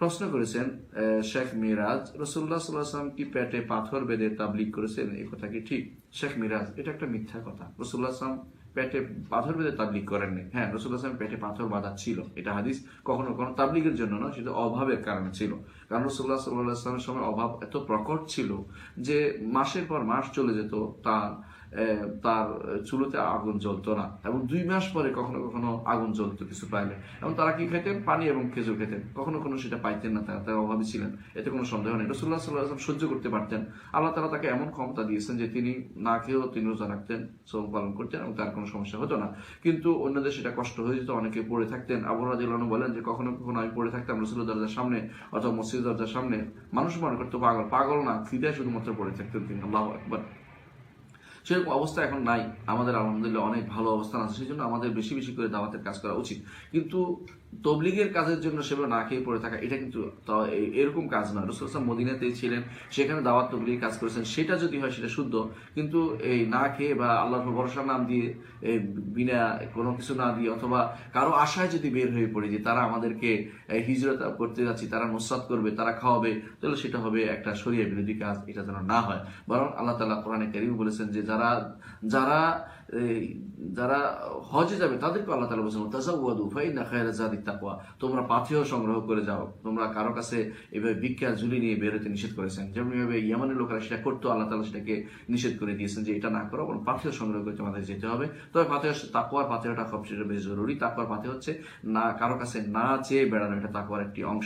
প্রশ্ন করেছেন শেখ মিরাজ রসুল্লাহ সাল্লাহাম কি পেটে পাথর বেঁধে তাবলিগ করেছেন? এই কথা কি ঠিক? শেখ মিরাজ, এটা একটা মিথ্যা কথা। রসুল্লাহ পেটে পাথর বেঁধে তাবলিগ করেননি। হ্যাঁ রসুল্লাহ আসলাম পেটে পাথর বাঁধা ছিল। এটা হাদিস কখনো কখনো তাবলিগের জন্য না সেটা অভাবের কারণে ছিল। কারণ রসুল্লাহ সাল্লাহ আসলামের সময় অভাব এত প্রকট ছিল যে মাসের পর মাস চলে যেত তার। তার চুলোতে আগুন জ্বলতো না। এবং দুই মাস পরে কখনো কখনো আগুন জ্বলতো কিছু পাইলে। এবং তারা কি খেতেন পানি এবং খেজুর খেতেন কখনো কোনো সেটা পাইতেন না, তারা তারা অভাবী ছিলেন। এতে কোনো সন্দেহ নেই। রসুল্লাহ সাল্লাহ সহ্য করতে পারতেন। আল্লাহ তালা তাকে এমন ক্ষমতা দিয়েছেন যে তিনি না খেয়েও তিনি রোজা রাখতেন শ্রম পালন করতেন এবং তার কোনো সমস্যা হতো না। কিন্তু অন্যদের সেটা কষ্ট হয়ে যেত, অনেকে পড়ে থাকতেন। আবু রাজিউল্লাহ বলেন যে, কখনো কখনো আমি পড়ে থাকতাম রসুল্লাহ দরজার সামনে অথবা মসজিদ দরজার সামনে। মানুষ মনে করতো পাগল। পাগল না ফিদায় শুধুমাত্র পড়ে থাকতেন তিনি। আল্লাহ একবার সেরকম অবস্থা এখন নাই। আমাদের আলহামদুলিল্লাহ অনেক ভালো অবস্থান আছে সেই জন্য আমাদের বেশি বেশি করে দাওয়াতের কাজ করা উচিত। কিন্তু তবলিগের কাজের জন্য সেভাবে না খেয়ে পড়ে থাকা, এটা কিন্তু এরকম কাজ নয়। রসুল ইসলাম মদিনাতেই ছিলেন, সেখানে দাওয়াত, তবলিগের কাজ করেছেন। সেটা যদি হয়, সেটা শুদ্ধ। কিন্তু এই না খেয়ে বা আল্লাহর ভরসার নাম দিয়ে বিনা কোনো কিছু না দিয়ে অথবা কারও আশায় যদি বের হয়ে পড়ে যে তারা আমাদেরকে হিজরত করতে যাচ্ছি, তারা নসাদ করবে, তারা খাওয়াবে, তাহলে সেটা হবে একটা শরীয় বিরোধী কাজ, এটা যেন না হয়। বরং আল্লাহ তালা কোরআনে কারিম বলেছেন যে যারা যারা যারা হজে যাবে, তাদেরকে আল্লাহ তালা বলছেন তাজাউয়াদু ফাইনা খায়রা জাদিক তাকওয়া। তোমরা পাথেয় সংগ্রহ করে যাও। তোমরা কারও কাছে এভাবে ভিক্ষা, ঝুলি নিয়ে বেরোতে নিষেধ করেছেন। যেমন এভাবে ইয়ামানের লোকেরা সেটা করতো, আল্লাহ তালা সেটাকে নিষেধ করে দিয়েছেন যে এটা না করো, বরং পাথেয় সংগ্রহ করে তোমাদের যেতে হবে। তবে পাথেয় তাকুয়ার পাথেয়টা সবচেয়ে বেশি জরুরি। তাকুয়ার পাথে হচ্ছে না, কারও কাছে না চেয়ে বেড়ানো, এটা তাকুয়ার একটি অংশ।